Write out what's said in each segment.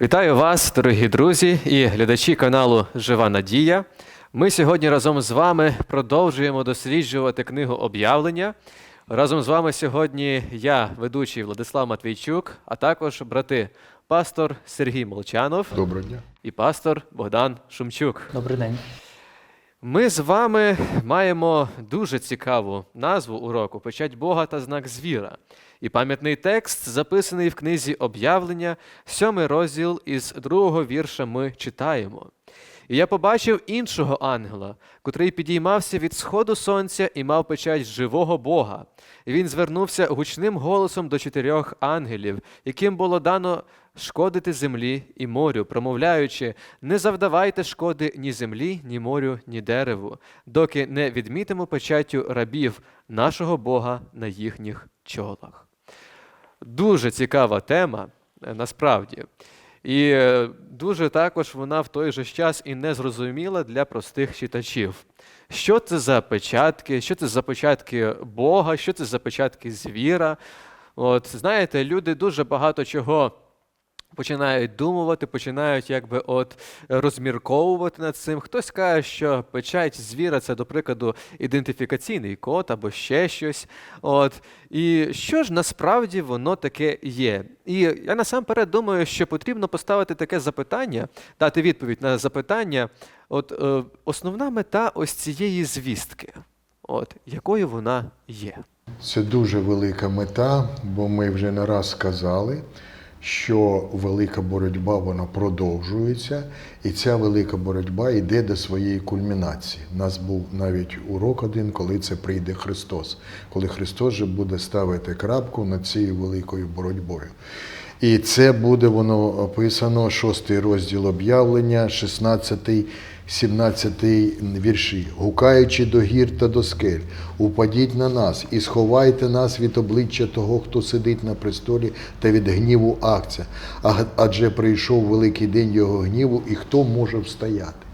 Вітаю вас, дорогі друзі і глядачі каналу Жива Надія. Ми сьогодні разом з вами продовжуємо досліджувати книгу об'явлення. Разом з вами сьогодні я, ведучий Владислав Матвійчук, а також брати пастор Сергій Молчанов Доброго дня. і пастор Богдан Шумчук. Добрий день. Ми з вами маємо дуже цікаву назву уроку Печать Бога та знак звіра. І пам'ятний текст записаний в книзі об'явлення, сьомий розділ із другого вірша ми читаємо. І я побачив іншого ангела, котрий підіймався від сходу сонця і мав печать живого Бога. І він звернувся гучним голосом до чотирьох ангелів, яким було дано шкодити землі і морю, промовляючи: не завдавайте шкоди ні землі, ні морю, ні дереву, доки не відмітимо печаттю рабів нашого Бога на їхніх чолах. Дуже цікава тема, е, насправді. І е, дуже також вона в той же час і незрозуміла для простих читачів. Що це за печатки, що це за печатки Бога, що це за печатки звіра. От, знаєте, люди дуже багато чого починають думувати, починають якби от розмірковувати над цим. Хтось каже, що печать звіра це, до прикладу, ідентифікаційний код або ще щось. От. І що ж насправді воно таке є? І я насамперед думаю, що потрібно поставити таке запитання, дати відповідь на запитання. От е, основна мета ось цієї звістки, от якою вона є. Це дуже велика мета, бо ми вже не раз сказали, що велика боротьба вона продовжується, і ця велика боротьба йде до своєї кульмінації. У нас був навіть урок один, коли це прийде Христос, коли Христос же буде ставити крапку над цією великою боротьбою. І це буде воно описано, шостий розділ об'явлення, 16 17 вірші. Гукаючи до гір та до скель, упадіть на нас і сховайте нас від обличчя того, хто сидить на престолі, та від гніву акця. Адже прийшов великий день його гніву, і хто може встояти?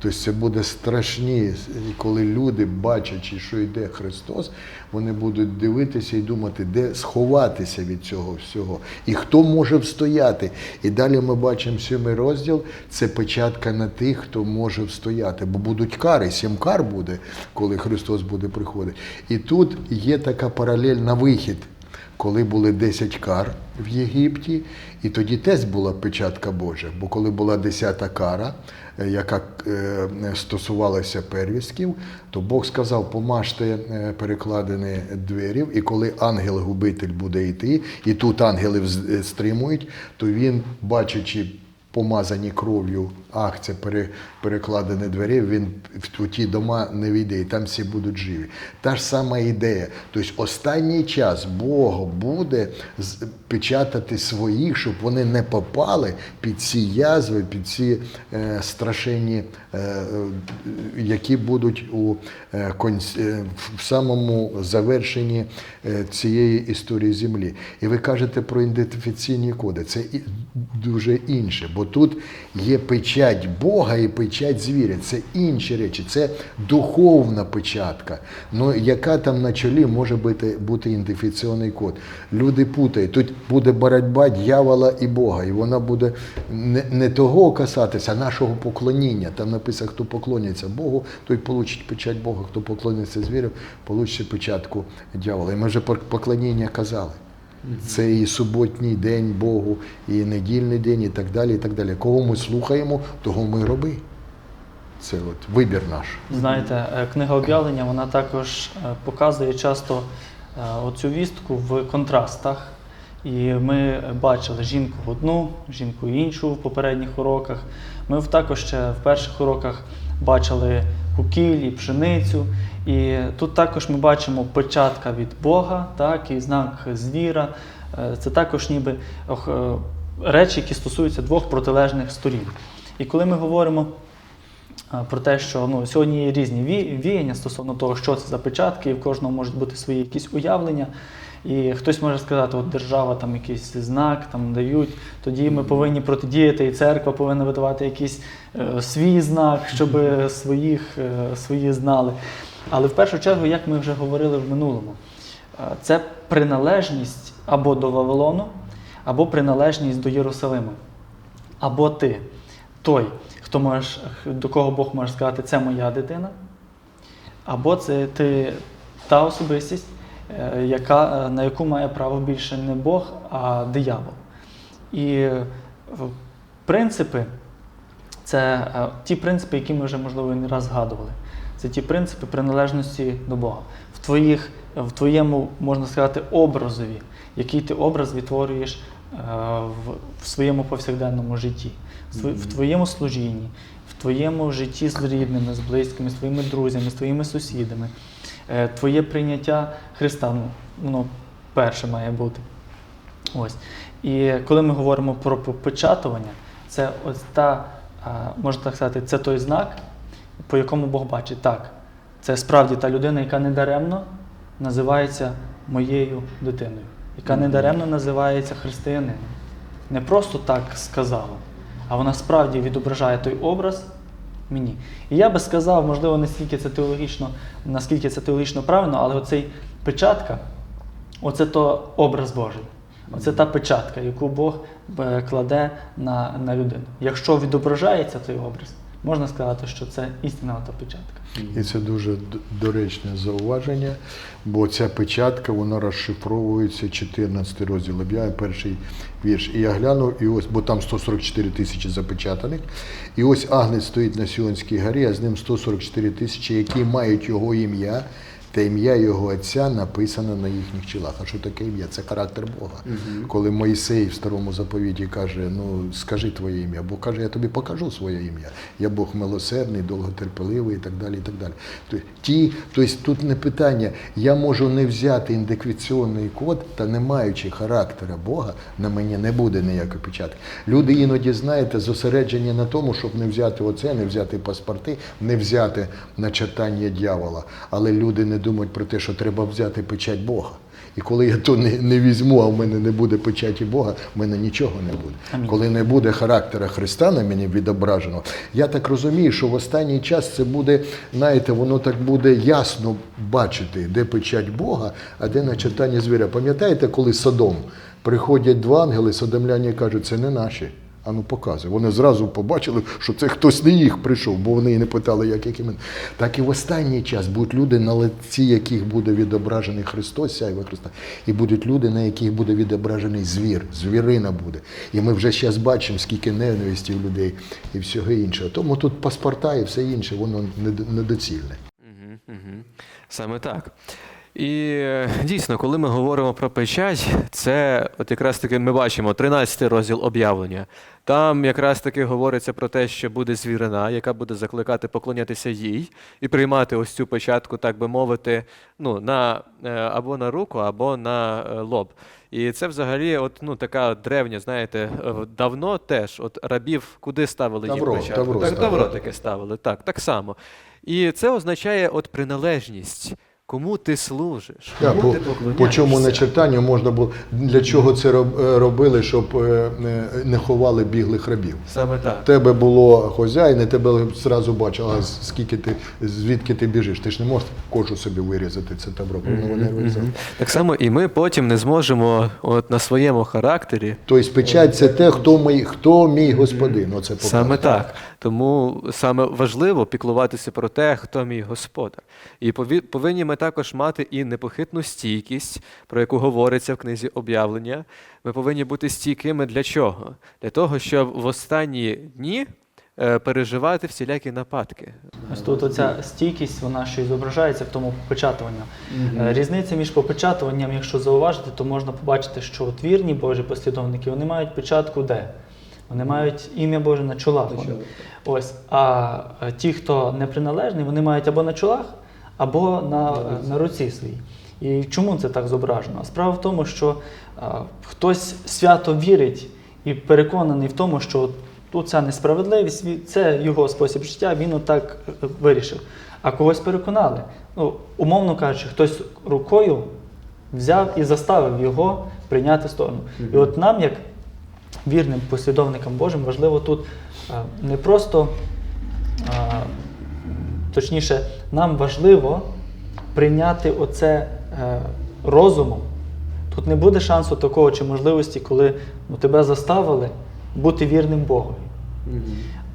Тобто це буде страшні, коли люди, бачачи, що йде Христос, вони будуть дивитися і думати, де сховатися від цього всього. І хто може встояти. І далі ми бачимо сьомий розділ це печатка на тих, хто може встояти. Бо будуть кари, сім кар буде, коли Христос буде приходити. І тут є така паралель на вихід коли були 10 кар в Єгипті, і тоді теж була печатка Божа. Бо коли була 10 кара, е, яка е, стосувалася первістків, то Бог сказав: помажте е, перекладини дверів, і коли ангел-губитель буде йти, і тут ангели стримують, то він, бачачи помазані кров'ю акція пере, перекладені двері, він в, ті дома не війде, і там всі будуть живі. Та ж сама ідея. Тобто останній час Бог буде печатати своїх, щоб вони не попали під ці язви, під ці е, страшенні, е, е, які будуть у е, е, в самому завершенні е, цієї історії землі. І ви кажете про ідентифікаційні коди. Це дуже інше, бо тут є печать Бога і печать звіря. Це інші речі, це духовна печатка. Ну, яка там на чолі може бути, бути ідентифікаційний код? Люди путають. Тут буде боротьба дьявола і Бога, і вона буде не, не того касатися, а нашого поклоніння. Там написано, хто поклоняється Богу, той получить печать Бога, хто поклоняється звірю, получить печатку дьявола. І ми вже поклоніння казали. Це і суботній день Богу, і недільний день, і так далі. і так далі. Кого ми слухаємо, того ми роби. Це от вибір наш. Знаєте, е, книга об'явлення вона також е, показує часто е, оцю вістку в контрастах. І ми бачили жінку одну, жінку іншу в попередніх уроках. Ми також ще в перших уроках бачили кукіль і пшеницю. І тут також ми бачимо початка від Бога, так, і знак звіра. Е, Це також ніби е, речі, які стосуються двох протилежних сторін. І коли ми говоримо про те, що ну, сьогодні є різні віяння стосовно того, що це за печатки, і в кожного можуть бути свої якісь уявлення. І хтось може сказати, от держава там якийсь знак там дають, тоді ми повинні протидіяти, і церква повинна видавати якийсь е, свій знак, щоб своїх е, свої знали. Але в першу чергу, як ми вже говорили в минулому, е, це приналежність або до Вавилону, або приналежність до Єрусалиму. Або ти той, хто можеш, до кого Бог може сказати, це моя дитина, або це ти та особистість, яка, е, на яку має право більше не Бог, а диявол. І е, принципи це е, ті принципи, які ми вже, можливо, не раз згадували. Це ті принципи приналежності до Бога. В, твоїх, в твоєму, можна сказати, образові, який ти образ відтворюєш е, в, в своєму повсякденному житті, в твоєму служінні, в твоєму житті з рідними, з близькими, з твоїми друзями, з твоїми сусідами. Е, Твоє прийняття Христа, ну, воно перше має бути. Ось. І коли ми говоримо про попечатування, це ось та, можна так сказати, це той знак, по якому Бог бачить, так, це справді та людина, яка недаремно називається моєю дитиною, яка недаремно називається християнином. Не просто так сказала, а вона справді відображає той образ мені. І я би сказав, можливо, наскільки це теологічно, наскільки це теологічно правильно, але оцей печатка, оце то образ Божий. Оце та печатка, яку Бог е, кладе на, на людину. Якщо відображається той образ, можна сказати, що це істинна та печатка. І це дуже доречне зауваження, бо ця печатка вона розшифровується 14 розділ об'яви, перший вірш. І я глянув, і ось, бо там 144 тисячі запечатаних. І ось Агнець стоїть на Сіонській горі, а з ним 144 тисячі, які мають його ім'я. Та ім'я його отця написано на їхніх чолах. А що таке ім'я? Це характер Бога. Коли Моїсей в старому заповіті каже: Ну скажи твоє ім'я, Бог каже, я тобі покажу своє ім'я. Я Бог милосердний, довготерпеливий і так далі. І так далі. Тобто, ті, тобто тут не питання, я можу не взяти індиквіційний код, та не маючи характера Бога, на мені не буде ніякої печатки. Люди іноді, знаєте, зосереджені на тому, щоб не взяти оце, не взяти паспорти, не взяти начертання дьявола. Але люди не думають про те, що треба взяти печать Бога. І коли я то не, не візьму, а в мене не буде печаті Бога, в мене нічого не буде. Амінь. Коли не буде характера Христа на мені відображено, я так розумію, що в останній час це буде, знаєте, воно так буде ясно бачити, де печать Бога, а де начертання звіря. Пам'ятаєте, коли Содом приходять два ангели, содомляні кажуть, це не наші. А ну показуй. Вони зразу побачили, що це хтось не їх прийшов, бо вони і не питали, як яким. він. Так і в останній час будуть люди, на лиці яких буде відображений Христос, сяйва Христа, і будуть люди, на яких буде відображений звір, звірина буде. І ми вже зараз бачимо, скільки ненависті в людей і всього іншого. Тому тут паспорта і все інше, воно недоцільне. Саме так. І дійсно, коли ми говоримо про печать, це от якраз таки ми бачимо 13 розділ об'явлення. Там якраз таки говориться про те, що буде звірина, яка буде закликати поклонятися їй і приймати ось цю печатку, так би мовити, ну, на, е, або на руку, або на е, лоб. І це взагалі от, ну, така древня, знаєте, е, давно теж от рабів куди ставили їм печатку? тавро так, тавро таке ставили, так, так само. І це означає от приналежність. Кому ти служиш? Кому по, ти по чому начертанню можна було для чого це е, робили, щоб е, не ховали біглих рабів. Саме так. Тебе було хозяїн, і тебе зразу бачив, а скільки ти, звідки ти біжиш. Ти ж не можеш кожу собі вирізати, це тавро. Воно вони вирізали. Так само і ми потім не зможемо от на своєму характері. Тобто печать це те, хто мій, хто мій господин. Оце показує. Саме так. Тому саме важливо піклуватися про те, хто мій господар. І повинні ми також мати і непохитну стійкість, про яку говориться в книзі об'явлення. Ми повинні бути стійкими для чого? Для того, щоб в останні дні е, переживати всілякі нападки. Ось тут оця стійкість, вона ще й зображається в тому попечатуванні. Е, Різниця між попечатуванням, якщо зауважити, то можна побачити, що от вірні Божі послідовники вони мають печатку де? Вони мають ім'я Боже на чолах. Ось. А е, ті, хто неприналежний, вони мають або на чолах, або на, на руці своїй. І чому це так зображено? Справа в тому, що е, хтось свято вірить і переконаний в тому, що тут ця несправедливість, це його спосіб життя, він отак е, вирішив. А когось переконали. Ну, умовно кажучи, хтось рукою взяв і заставив його прийняти сторону. І от нам, як вірним послідовникам Божим, важливо тут е, не просто, е, точніше, нам важливо прийняти оце е, розумом. Тут не буде шансу такого чи можливості, коли ну, тебе заставили, бути вірним Богові.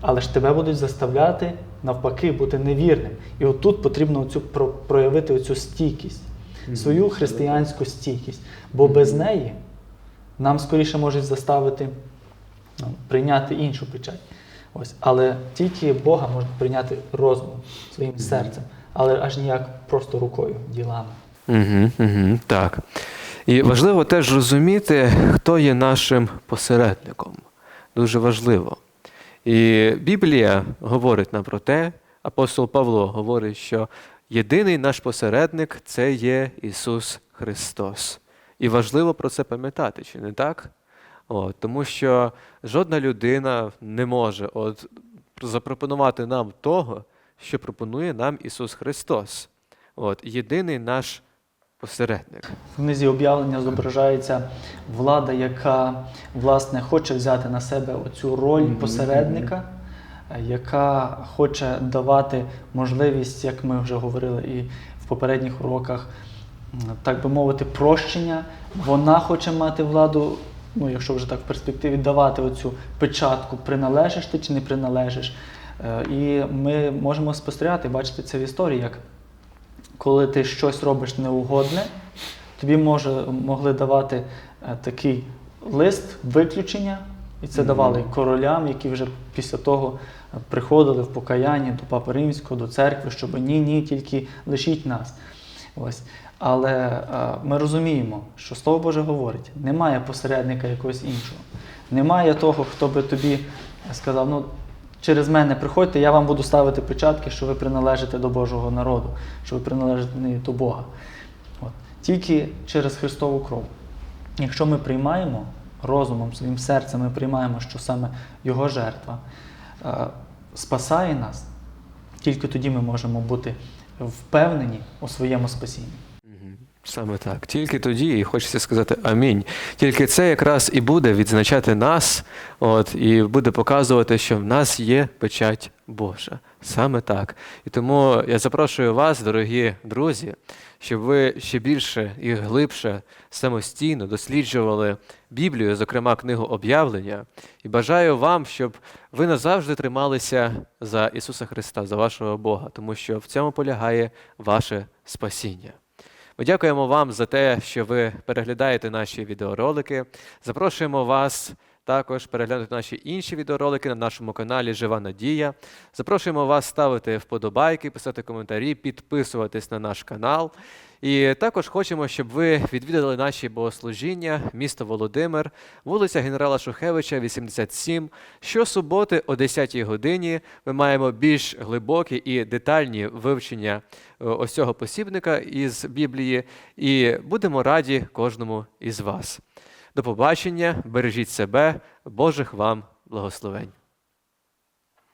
Але ж тебе будуть заставляти навпаки бути невірним. І отут потрібно оцю, про- проявити оцю стійкість, свою християнську стійкість. Бо без неї нам скоріше можуть заставити ну, прийняти іншу печать. Ось. Але тільки Бога можна прийняти розумом, своїм серцем, але аж ніяк просто рукою, ділами. Угу, угу, так. І важливо теж розуміти, хто є нашим посередником. Дуже важливо. І Біблія говорить нам про те, апостол Павло говорить, що єдиний наш посередник це є Ісус Христос. І важливо про це пам'ятати, чи не так? От, тому що жодна людина не може от, запропонувати нам того, що пропонує нам Ісус Христос. От, єдиний наш посередник. В книзі об'явлення зображається влада, яка власне хоче взяти на себе оцю роль посередника, е, яка хоче давати можливість, як ми вже говорили і в попередніх уроках, так би мовити, прощення. Вона хоче мати владу, ну якщо вже так в перспективі, давати оцю печатку, приналежиш ти чи не приналежиш. Е, І ми можемо спостерігати, бачити це в історії, як коли ти щось робиш неугодне, тобі може, могли давати е, такий лист виключення, і це давали королям, які вже після того е, приходили в покаянні до Папи Римського, до церкви, щоб ні, ні, тільки лишіть нас. Ось. Але е, ми розуміємо, що Слово Боже говорить, немає посередника якогось іншого. Немає того, хто би тобі сказав, ну через мене приходьте, я вам буду ставити печатки, що ви приналежите до Божого народу, що ви приналежите до Бога. От. Тільки через Христову кров. Якщо ми приймаємо розумом, своїм серцем, ми приймаємо, що саме Його жертва е, спасає нас, тільки тоді ми можемо бути впевнені у своєму спасінні. Саме так. Тільки тоді, і хочеться сказати амінь. Тільки це якраз і буде відзначати нас, от, і буде показувати, що в нас є печать Божа. Саме так. І тому я запрошую вас, дорогі друзі, щоб ви ще більше і глибше самостійно досліджували Біблію, зокрема книгу об'явлення. І бажаю вам, щоб ви назавжди трималися за Ісуса Христа, за вашого Бога, тому що в цьому полягає ваше спасіння. Ми дякуємо вам за те, що ви переглядаєте наші відеоролики. Запрошуємо вас також переглянути наші інші відеоролики на нашому каналі Жива Надія. Запрошуємо вас ставити вподобайки, писати коментарі, підписуватись на наш канал. І також хочемо, щоб ви відвідали наші богослужіння, місто Володимир, вулиця генерала Шухевича, 87. Щосуботи о 10 годині ми маємо більш глибокі і детальні вивчення е, ось цього посібника із Біблії, і будемо раді кожному із вас. До побачення, бережіть себе, Божих вам благословень.